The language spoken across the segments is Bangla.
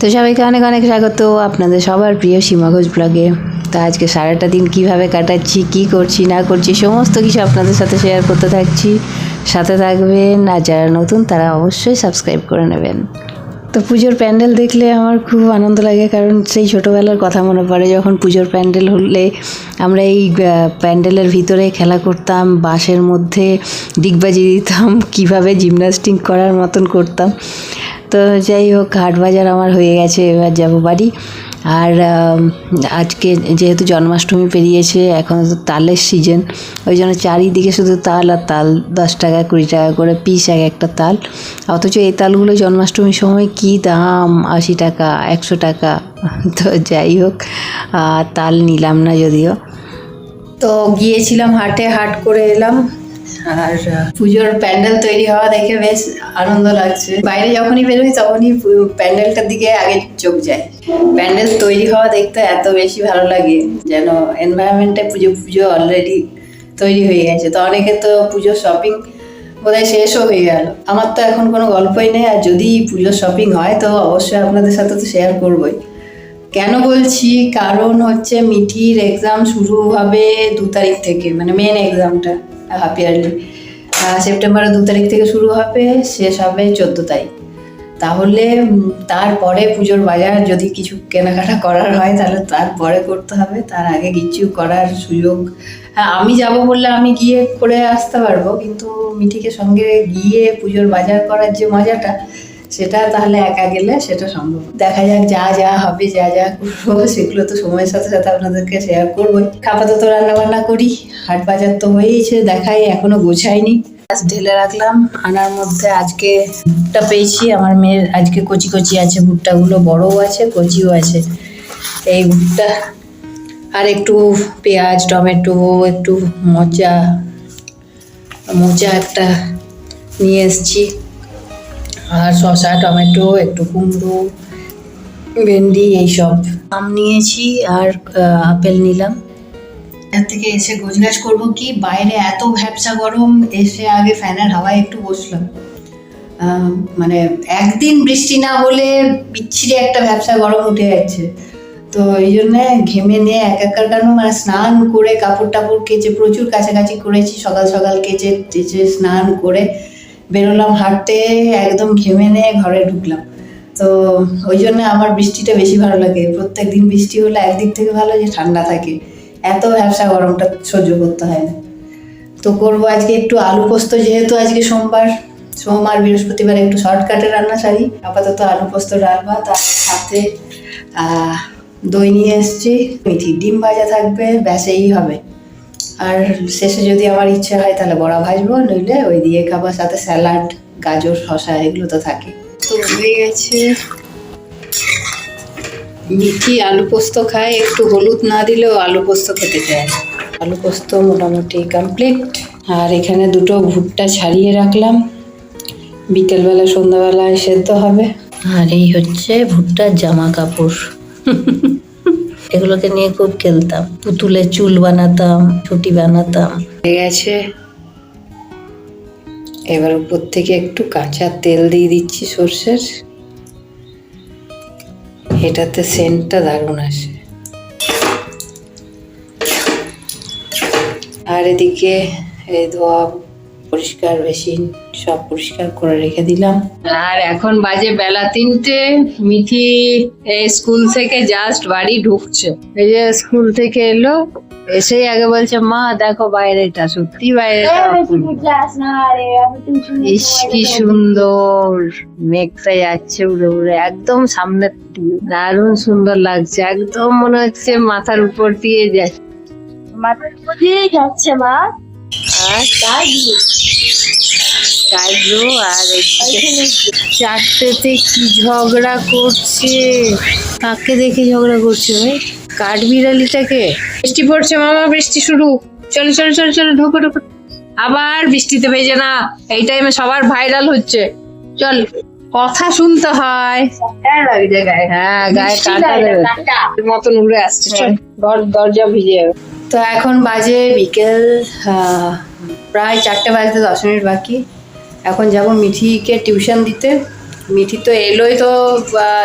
তো সবাইকে অনেক অনেক স্বাগত আপনাদের সবার প্রিয় সীমা ঘোষ ব্লগে। তো আজকে সারাটা দিন কীভাবে কাটাচ্ছি, কি করছি, না করছি, সমস্ত কিছু আপনাদের সাথে শেয়ার করতে থাকছি। সাথে থাকবেন আর যারা নতুন তারা অবশ্যই সাবস্ক্রাইব করে নেবেন। তো পুজোর প্যান্ডেল দেখলে আমার খুব আনন্দ লাগে, কারণ সেই ছোটোবেলার কথা মনে পড়ে যখন পুজোর প্যান্ডেল হলে আমরা এই প্যান্ডেলের ভিতরে খেলা করতাম বাসের মধ্যে ডিগবাজি দিতাম, কীভাবে জিমনাস্টিক করার মতন করতাম। তো যাই হোক হাট বাজার আমার হয়ে গেছে, এবার যাব বাড়ি। আর আজকে যেহেতু জন্মাষ্টমী পেরিয়েছে, এখন তো তালের সিজন ওই জন্য চারিদিকে শুধু তাল আর তাল, দশ টাকা, কুড়ি টাকা করে পিস এক একটা তাল। অথচ এই তালগুলো জন্মাষ্টমীর সময় কী দাম? আশি টাকা, একশো টাকা, তো যাই হোক তাল নিলাম না যদিও। তো গিয়েছিলাম হাটে, হাট করে এলাম। আর পুজোর প্যান্ডেল তৈরি হওয়া দেখে বেশ আনন্দ লাগছে। বাইরে যখনই বেরোই, তখনই প্যান্ডেলটার দিকে আগে চোখ যায়। প্যান্ডেল তৈরি হওয়া দেখতে এত বেশি ভালো লাগে, যেন এনভায়রনমেন্টে পুজো পুজো অলরেডি তৈরি হয়ে গেছে। তো অনেকে তো পুজোর শপিং বোধহয় শেষও হয়ে গেল। আমার তো এখন কোনো গল্পই নেই, আর যদি পুজোর শপিং হয়, তো অবশ্যই আপনাদের সাথে তো শেয়ার করবোই। কেন বলছি? কারণ হচ্ছে মিঠির এক্সাম শুরু হবে দু তারিখ থেকে মানে মেন এক্সামটা হাফ ইয়ারলি সেপ্টেম্বরের দু তারিখ থেকে শুরু হবে, শেষ হবে চোদ্দ তারিখ তাহলে তারপরে পুজোর বাজার যদি কিছু কেনাকাটা করার হয়, তাহলে তারপরে করতে হবে। তার আগে কিছু করার সুযোগ। হ্যাঁ আমি যাব বললে আমি গিয়ে করে আসতে পারব, কিন্তু মিঠিকে সঙ্গে গিয়ে পুজোর বাজার করার যে মজাটা সেটা তাহলে একা গেলে সেটা সম্ভব দেখা যাক যা যা হবে, যা যা করব, সেগুলো তো সময়ের সাথে সাথে আপনাদেরকে শেয়ার করবোই। আপাতত রান্না বান্না করি, হাট বাজার তো হয়েইছে, দেখাই এখনও গোছাইনি। আজ ঢেলে রাখলাম, আনার মধ্যে আজকে ভুট্টা পেয়েছি, আমার মেয়ের আজকে কচি কচি আছে, ভুট্টাগুলো বড়ও আছে, কচিও আছে। এই ভুট্টা, আর একটু পেঁয়াজ, টমেটো, একটু মোচা মোচা একটা নিয়ে এসেছি। আর শসা, টমেটো, একটু কুমড়ো, ভেন্ডি এইসব। আম নিয়েছি আর আপেল নিলাম। এর থেকে এসে গোছগাছ করব কি? বাইরে এত ভ্যাবসা গরম, এসে আগে ফ্যানের হাওয়ায় একটু বসলাম। মানে একদিন বৃষ্টি না হলে বিচ্ছিরি একটা ভ্যাবসা গরম উঠে যাচ্ছে। তো এই জন্য ঘেমে নিয়ে এক একার কেন মানে স্নান করে কাপড় টাপড় কেচে প্রচুর কাছাকাছি করেছি, সকাল সকাল কেচে টেচে স্নান করে বেরোলাম, হাঁটতে একদম ঘেমে নিয়ে ঘরে ঢুকলাম। তো ওই জন্য আমার বৃষ্টিটা বেশি ভালো লাগে। প্রত্যেক দিন বৃষ্টি হলে একদিক থেকে ভালো যে ঠান্ডা থাকে। এত ব্যবসা গরমটা সহ্য করতে হয় না। তো করব আজকে একটু আলু পোস্ত, যেহেতু আজকে সোমবার সোমবার বৃহস্পতিবার একটু শর্টকাটে রান্না সারি। আপাতত আলু পোস্ত, ডাল ভাত, আর সাথে দই নিয়ে এসেছি। মিঠি, ডিম ভাজা থাকবে, ব্যাস, এই হবে। আর শেষে যদি আমার ইচ্ছে হয় তাহলে বড়া ভাজবো নইলে ওই দিয়ে খাবার সাথে স্যালাড গাজর শসা এগুলো তো থাকে। তো হয়ে গেছে। মিঠি আলু পোস্ত খায় একটু হলুদ না দিলেও আলু পোস্ত খেতে চায়। আলু পোস্ত মোটামুটি কমপ্লিট আর এখানে দুটো ভুট্টা ছাড়িয়ে রাখলাম। বিকেলবেলা সন্ধ্যাবেলায় সেদ্ধ হবে। আর এই হচ্ছে ভুট্টার জামা কাপড় এগুলোকে নিয়ে খুব খেলতাম। পুতুলের চুল বানাতাম, ছুটি বানাতাম। হয়ে গেছে। এবার উপর থেকে একটু কাঁচা তেল দিয়ে দিচ্ছি সর্ষের। এটাতে সেন্টটা দারুণ আসে। আর এদিকে এই ধোয়া পরিষ্কার বেসিন সব পরিষ্কার করে রেখে দিলাম। আর এখন বাজে বেলা তিনটে মিঠি এই স্কুল থেকে জাস্ট বাড়ি ঢুকছে। এই যে স্কুল থেকে এলো এসেই আগে বলছে মা দেখো বাইরেটা সত্যি বাইরেটা। অপূর্ব। ইস কি সুন্দর মেঘটা যাচ্ছে উড়ে উড়ে একদম সামনের দিকে। দারুণ সুন্দর লাগছে একদম মনে হচ্ছে মাথার উপর দিয়ে যাচ্ছে। মাথার উপর দিয়ে যাচ্ছে মা। আর চারটেতে কি ঝগড়া করছে? কাকে দেখে ঝগড়া করছে ভাই? কাঠবিড়ালিটাকে? বৃষ্টি পড়ছে মামা, বৃষ্টি শুরু। চলো চলো চলো চলো, ঢোকো ঢোকো। আবার বৃষ্টিতে ভেজে না এই টাইমে সবার ভাইরাল হচ্ছে। চল। কথা শুনতে হয়। হ্যাঁ গায়ে কাটা মতন উড়ে আসছে ঘর দরজা ভিজে যাবে। তো এখন বাজে বিকেল প্রায় চারটে বাজতে দশ মিনিট বাকি। এখন যাব মিঠিকে টিউশন দিতে। মিঠি তো এলোই তো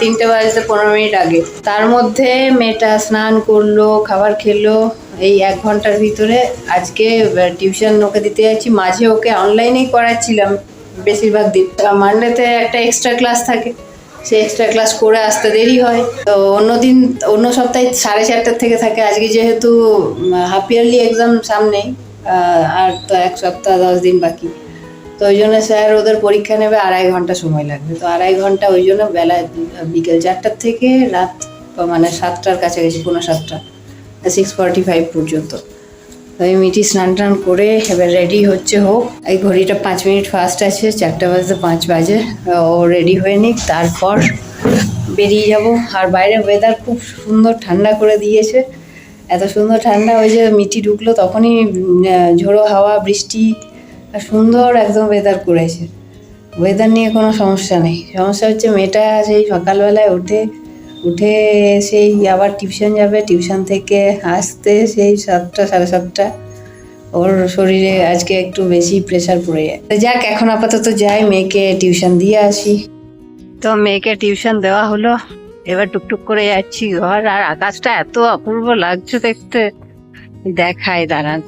তিনটে বাজতে পনেরো মিনিট আগে। তার মধ্যে মেয়েটা স্নান করল খাবার খেলো। এই এক ঘণ্টার ভিতরে আজকে টিউশন ওকে দিতে যাচ্ছি। মাঝে ওকে অনলাইনেই করাচ্ছিলাম বেশিরভাগ দিন। মানডেতে একটা এক্সট্রা ক্লাস থাকে। সে এক্সট্রা ক্লাস করে আসতে দেরি হয়। তো অন্য দিন অন্য সপ্তাহে সাড়ে চারটার থেকে থাকে। আজকে যেহেতু হাফ ইয়ারলি এক্সাম সামনেই আহ, আর তো এক সপ্তাহ দশ দিন বাকি। তো ওই জন্য স্যার ওদের পরীক্ষা নেবে আড়াই ঘণ্টা সময় লাগবে। তো আড়াই ঘণ্টা ওই জন্য বেলা বিকেল চারটার থেকে রাত মানে সাতটার কাছাকাছি কোনো সাতটা সিক্স ফর্টি ফাইভ পর্যন্ত। এই মিটি স্নান টান করে এবার রেডি হচ্ছে হোক। এই ঘড়িটা পাঁচ মিনিট ফাস্ট আছে, চারটা বাজতে পাঁচ বাজে। ও রেডি হয়ে নিক, তারপর বেরিয়ে যাব। আর বাইরে ওয়েদার খুব সুন্দর ঠান্ডা করে দিয়েছে। এত সুন্দর ঠান্ডা ওই যে মিটি ঢুকলো তখনই ঝোড়ো হাওয়া, বৃষ্টি, আর সুন্দর একদম ওয়েদার করেছে। ওয়েদার নিয়ে কোনো সমস্যা নেই। সমস্যা হচ্ছে মেয়েটা সেই সকালবেলায় উঠে উঠে সেই আবার টিউশন যাবে, টিউশন থেকে আসতে সেই সাতটা, সাড়ে সাতটা। ওর শরীরে আজকে একটু বেশি প্রেশার পড়ে যায়। যাক, এখন আপাতত যাই, মেয়েকে টিউশন দিয়ে আসি। তো মেয়েকে টিউশন দেওয়া হলো। এবার টুকটুক করে যাচ্ছি ঘর, আর আকাশটা এত অপূর্ব লাগছে দেখতে। দেখায় দাঁড়ান।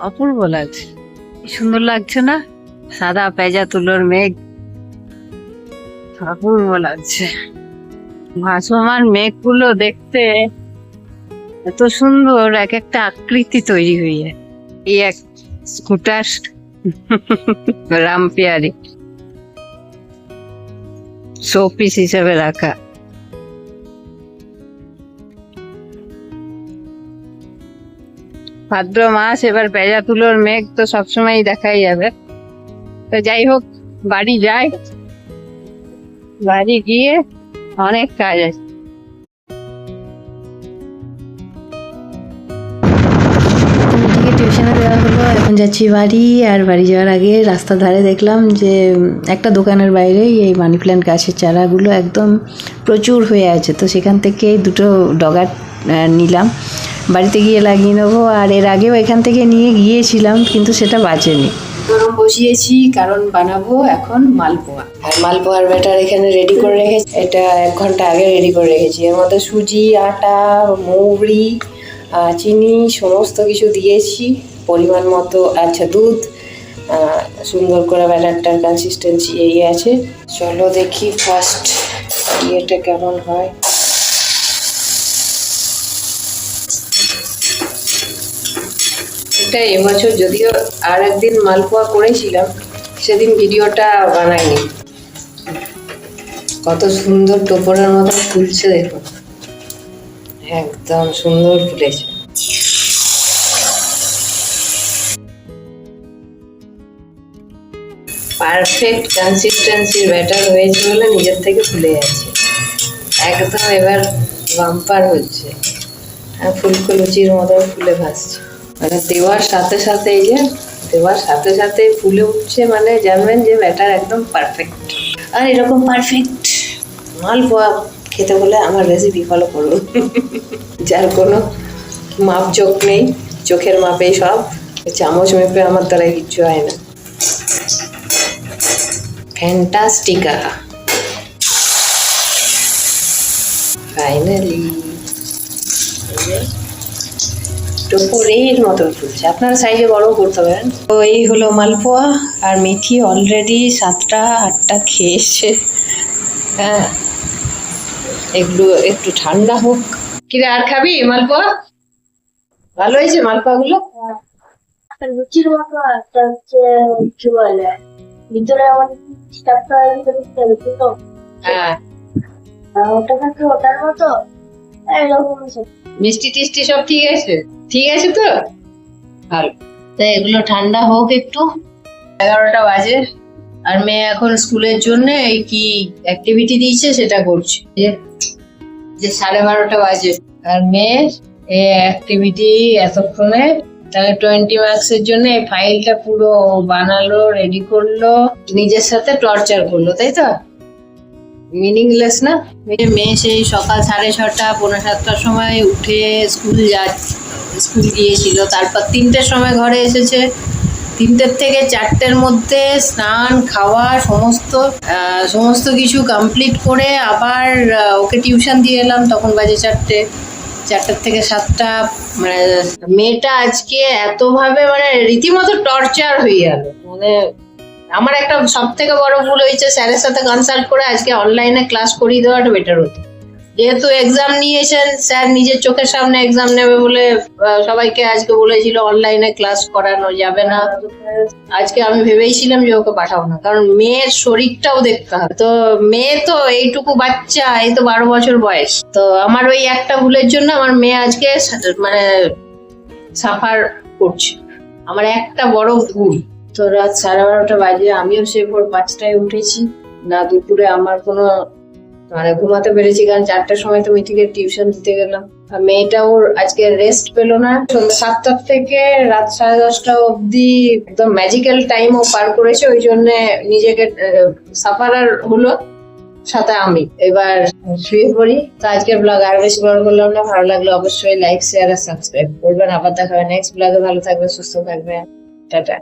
অপূর্ব লাগছে। সুন্দর লাগছে না? সাদা পেঁজা তুলোর মেঘ। অপূর্ব লাগছে। ভাসমান মেঘগুলো দেখতে এত সুন্দর এক একটা আকৃতি তৈরি হয়ে এই এক স্কুটার রামপিয়ারি। শোপিস হিসেবে রাখা। ভাদ্র মাস, এবার পেঁজা তুলোর মেঘ তো সবসময় দেখাই যাবে। তো যাই হোক, বাড়ি যাই। বাড়ি গিয়ে অনেক কাজ আছে। টিউশনে দেওয়া হলো, এখন যাচ্ছি বাড়ি, আর বাড়ি যাওয়ার আগে রাস্তার ধারে দেখলাম যে একটা দোকানের বাইরেই এই মানি প্ল্যান্ট গাছের চারাগুলো একদম প্রচুর হয়ে আছে। তো সেখান থেকে দুটো ডগা নিলাম। বাড়িতে গিয়ে লাগিয়ে নেব, আর এর আগেও এখান থেকে নিয়ে গিয়েছিলাম, কিন্তু সেটা বাঁচেনি। গরম বসিয়েছি, কারণ বানাবো এখন মালপোয়া। আর মালপোয়ার ব্যাটার এখানে রেডি করে রেখেছি, এটা এক ঘণ্টা আগে রেডি করে রেখেছি। এর মধ্যে সুজি, আটা, মৌরি চিনি, সমস্ত কিছু দিয়েছি, পরিমাণ মতো আচ্ছা দুধ সুন্দর করে ব্যাটারটার কনসিস্টেন্সি এই আছে। চলো দেখি ফার্স্ট ইয়েটা কেমন হয়। এটা এবছর যদিও আর একদিন মালপোয়া করেছিলাম, সেদিন ভিডিওটা বানাইনি। কত সুন্দর টোপরের মতো ফুলছে দেখো। একদম সুন্দর ফুলেছে পারফেক্ট কনসিস্টেন্সির ব্যাটার হয়েছে বলে নিজের থেকে ফুলে যাচ্ছে। একদম এবার বাম্পার হচ্ছে। আর ফুলকো লুচির মতো ফুলে ভাসছে। মানে দেওয়ার সাথে সাথে এই যে, দেওয়ার সাথে সাথে ফুলে উঠছে মানে জানবেন যে ব্যাটার একদম পারফেক্ট আর এরকম পারফেক্ট মালপোয়া খেতে হলে আমার রেসিপি ফলো করুন। যার কোনো মাপ চোখ নেই, চোখের মাপেই সব, চামচ মেপে আমার দ্বারা কিচ্ছু হয় না। ফ্যান্টাস্টিকা ফাইনালি টোপরের মতন ফুলছে আপনার সাইজে বড় করতে পারেন। তো এই হলো মালপোয়া আর মেথি অলরেডি সাতটা আটটা খেয়েছে। হ্যাঁ এগুলো একটু ঠান্ডা হোক। কিরে আর খাবি মালপোয়া? ভালো হয়েছে মালপোয়াগুলো? লুচির মতো একটা হচ্ছে কি বলে ভিতরে আমার স্টাফটা ভিতরে তো হ্যাঁ। ওটা থাকে ওটার মতো। মিষ্টি টিষ্টি সব ঠিক আছে? ঠিক আছে তো? ভালো। তাই এগুলো ঠান্ডা হোক একটু। এগারোটা বাজে। আর মেয়ে এখন স্কুলের জন্য কি অ্যাক্টিভিটি দিয়েছে সেটা করছে। যে- সাড়ে বারোটা বাজে। আর মেয়ে এই অ্যাক্টিভিটি এতক্ষণে তাহলে টোয়েন্টি মার্কস এর জন্য এই ফাইলটা পুরো বানালো রেডি করল, নিজের সাথে টর্চার করল, তাই তো? মিনিংলেস না? মেয়ে সেই সকাল সাড়ে ছটা, পৌনে সাতটার সময় উঠে স্কুল যা স্কুল গিয়েছিল। তারপর তিনটের সময় ঘরে এসেছে। তিনটের থেকে চারটের মধ্যে স্নান, খাওয়া, সমস্ত সমস্ত কিছু কমপ্লিট করে আবার ওকে টিউশন দিয়ে এলাম। তখন বাজে চারটে। চারটার থেকে সাতটা মানে মেয়েটা আজকে এতভাবে মানে রীতিমতো টর্চার হয়ে গেল। মানে আমার একটা সব থেকে বড় ভুল হয়েছে, স্যারের সাথে কনসাল্ট করে আজকে অনলাইনে ক্লাস করিয়ে দেওয়াটা বেটার হতো। যেহেতু এক্সাম নিয়েছেন, স্যার নিজের চোখের সামনে এক্সাম নেবে বলে সবাইকে আজকে বলেছিল অনলাইনে ক্লাস করানো যাবে না। আজকে আমি ভেবেইছিলাম যে ওকে পাঠাবো না, কারণ মেয়ের শরীরটাও দেখতে হবে। তো মেয়ে তো এইটুকু বাচ্চা, এই তো বারো বছর বয়স। তো আমার ওই একটা ভুলের জন্য আমার মেয়ে আজকে মানে সাফার করছে। আমার একটা বড় ভুল। তো রাত সাড়ে বারোটা বাজে, আমিও সে ভোর পাঁচটায় উঠেছি। না, দুপুরে আমার কোনো মানে ঘুমাতে পেরেছি, কারণ চারটার সময় তো মিঠিকে টিউশন দিতে গেলাম। আর মেয়েটা ওর আজকে রেস্ট পেল না। সাতটার থেকে রাত সাড়ে দশটা অবধি একদম ম্যাজিক্যাল টাইম ও পার করেছে, ওই জন্য নিজেকে সাফারার হলো, সাথে আমি। এবার শুয়ে পড়ি। তো আজকের ব্লগ আর বেশি বড় করলাম না, ভালো লাগল অবশ্যই লাইক শেয়ার আর সাবস্ক্রাইব করবেন। আবার দেখা হবে নেক্সট ব্লগে ভালো থাকবে সুস্থ থাকবে টাটা।